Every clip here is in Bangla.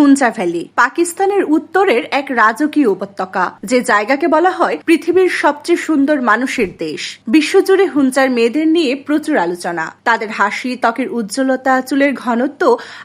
হুঞ্জা ভ্যালি, পাকিস্তানের উত্তরের এক রাজকীয় উপত্যকা, যে জায়গাকে বলা হয় পৃথিবীর সবচেয়ে সুন্দর মানুষের দেশ। বিশ্বজুড়ে হুঞ্জার মেয়েদের নিয়ে প্রচুর আলোচনা। তাদের হাসি, ত্বকের উজ্জ্বলতা, চুলের ঘনত্ব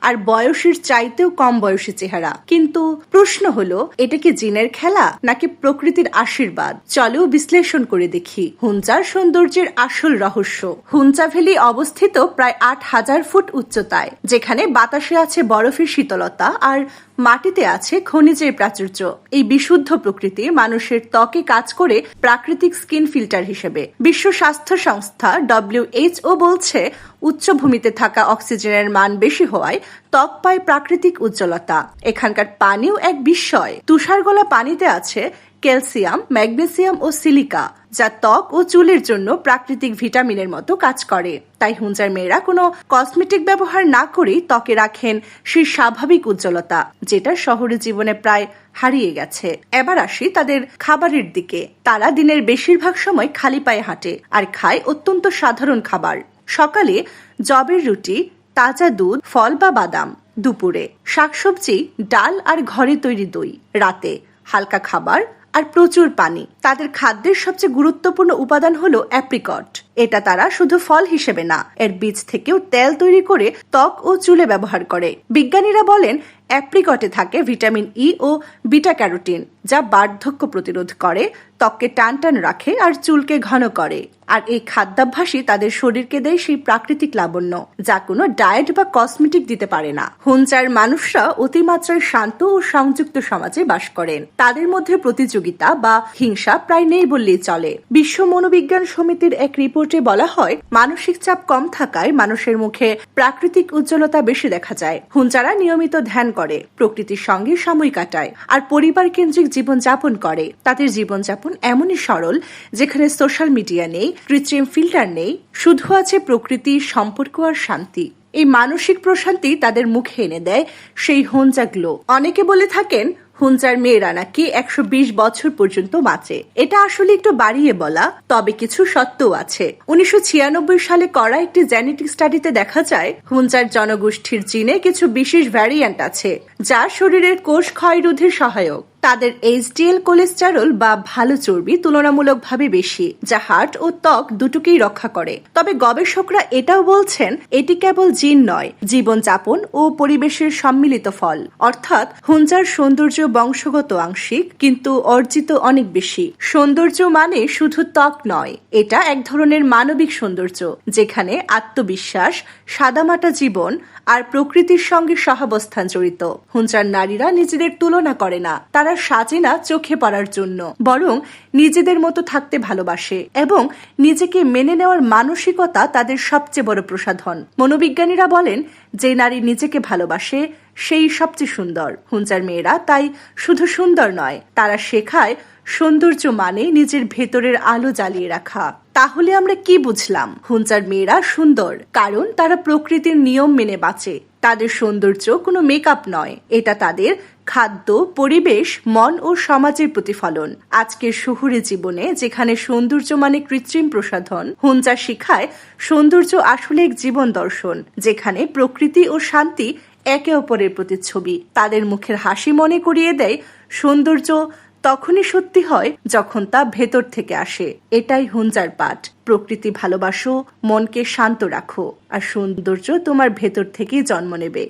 আর বয়সের চাইতেও কম বয়সী চেহারা। কিন্তু প্রশ্ন হলো, এটা কি জিনের খেলা নাকি প্রকৃতির আশীর্বাদ? চলো বিশ্লেষণ করে দেখি হুঞ্জার সৌন্দর্যের আসল রহস্য। হুঞ্জা ভ্যালি অবস্থিত প্রায় আট হাজার ফুট উচ্চতায়, যেখানে বাতাসে আছে বরফের শীতলতা আর মাটিতে আছে খনিজের প্রাচুর্য। এই বিশুদ্ধ প্রকৃতি মানুষের ত্বকে কাজ করে প্রাকৃতিক স্কিন ফিল্টার হিসেবে। বিশ্ব স্বাস্থ্য সংস্থা ডব্লিউএইচও বলছে, উচ্চভূমিতে থাকা অক্সিজেনের মান বেশি হওয়ায় ত্বক পায় প্রাকৃতিক উজ্জ্বলতা। এখানকার পানিও এক বিস্ময়। তুষারগোলা পানিতে আছে ক্যালসিয়াম, ম্যাগনেসিয়াম ও সিলিকা। যা ত্বক ও চুলের জন্য প্রাকৃতিক ভিটামিনের মতো কাজ করে। তাই হুঞ্জার মেয়েরা কোনো কসমেটিক ব্যবহার না করেই ত্বকে রাখেন সেই স্বাভাবিক উজ্জ্বলতা, যেটা শহরের জীবনে প্রায় হারিয়ে গেছে। এবার আসি তাদের খাবারের দিকে। তারা দিনের বেশিরভাগ সময় খালি পায়ে হাঁটে আর খায় অত্যন্ত সাধারণ খাবার। সকালে জবের রুটি, তাজা দুধ, ফল বা বাদাম। দুপুরে শাকসবজি, ডাল আর ঘরে তৈরি দই। রাতে হালকা খাবার আর প্রচুর পানি। তাদের খাদ্যের সবচেয়ে গুরুত্বপূর্ণ উপাদান হলো অ্যাপ্রিকট। এটা তারা শুধু ফল হিসেবে না, এর বীজ থেকেও তেল তৈরি করে ত্বক ও চুলে ব্যবহার করে। বিজ্ঞানীরা বলেন, অ্যাপ্রিকটে থাকে ভিটামিন ই ও বিটা ক্যারোটিন, যা বার্ধক্য প্রতিরোধ করে, ত্বককে টান টান রাখে আর চুলকে ঘন করে। আর এই খাদ্যাভ্যাসই তাদের শরীরকে দেয় সেই প্রাকৃতিক লাবণ্য, যা কোনো ডায়েট বা কসমেটিক দিতে পারে না। হুঞ্চার মানুষরা অতিমাত্রায় শান্ত ও সংযুক্ত সমাজে বাস করেন। তাদের মধ্যে প্রতিযোগিতা বা হিংসা প্রায় নেই বললেই চলে। বিশ্ব মনোবিজ্ঞান সমিতির এক রিপোর্টে বলা হয়, মানসিক চাপ কম থাকায় মানুষের মুখে প্রাকৃতিক উজ্জ্বলতা বেশি দেখা যায়। হুঞ্চারা নিয়মিত ধ্যান করে, প্রকৃতির সঙ্গে সময় কাটায় আর পরিবার কেন্দ্রিক জীবনযাপন করে। তাদের জীবনযাপন এমনই সরল, যেখানে সোশ্যাল মিডিয়া নেই কৃত্রিম ফিল্টার নেই, শুধু আছে প্রকৃতি সম্পর্ক আর শান্তি। এই মানসিক প্রশান্তি তাদের মুখে এনে দেয় সেই হোঞ্জা গ্লো। অনেকে বলে থাকেন হুঞ্জার মেয়েরা নাকি একশো বিশ বছর পর্যন্ত বাঁচে। এটা আসলে একটু বাড়িয়ে বলা, তবে কিছু সত্যও আছে। উনিশশো ছিয়ানব্বই সালে করা একটি জেনেটিক স্টাডিতে দেখা যায় হুঞ্জার জনগোষ্ঠীর জিনে কিছু বিশেষ ভ্যারিয়েন্ট আছে, যা শরীরের কোষ ক্ষয় রোধে সহায়ক। তাদের এইচডিএল কোলেস্টেরল বা ভালো চর্বি তুলনামূলকভাবে বেশি, যা হার্ট ও ত্বক দুটোকেই রক্ষা করে। তবে গবেষকরা এটাও বলছেন, এটি কেবল জিন নয়, জীবনযাপন ও পরিবেশের সম্মিলিত ফল। অর্থাৎ হুঞ্জার সৌন্দর্য বংশগত আংশিক, কিন্তু অর্জিত অনেক বেশি। সৌন্দর্য মানে শুধু ত্বক নয়, এটা এক ধরনের মানবিক সৌন্দর্য, যেখানে আত্মবিশ্বাস, সাদামাটা জীবন আর প্রকৃতির সঙ্গে সহাবস্থান জড়িত। হুঞ্জার নারীরা নিজেদের তুলনা করে না, তারা সাজে না চোখে পড়ার জন্য। বরং নিজেদের মতো থাকতে ভালোবাসে এবং নিজেকে মেনে নেওয়ার মানসিকতা তাদের সবচেয়ে বড় প্রসাধন। মনোবিজ্ঞানীরা বলেন, যে নারী নিজেকে ভালোবাসে, সেই সবচেয়ে সুন্দর। হুঞ্চার মেয়েরা তাই শুধু সুন্দর নয়, তারা শেখায় সৌন্দর্য মানে নিজের ভেতরের আলো জ্বালিয়ে রাখা। তাহলে আমরা কি বুঝলাম? হুঞ্চার মেয়েরা সুন্দর, কারণ তারা প্রকৃতির নিয়ম মেনে বাঁচে। তাদের সৌন্দর্য কোনো মেকআপ নয়। এটা তাদের খাদ্য, পরিবেশ, মন ও সমাজের প্রতিফলন। আজকের শহুরে জীবনে যেখানে সৌন্দর্য মানে কৃত্রিম প্রসাধন হুঞ্জা শিখায় সৌন্দর্য আসলে এক জীবন দর্শন, যেখানে প্রকৃতি ও শান্তি একে অপরের প্রতিচ্ছবি। তাদের মুখের হাসি মনে করিয়ে দেয় সৌন্দর্য তখনই সত্যি হয় যখন তা ভেতর থেকে আসে। এটাই হুঞ্জার পাঠ। প্রকৃতি ভালোবাসো, মনকে শান্ত রাখো, আর সৌন্দর্য তোমার ভেতর থেকেই জন্ম নেবে।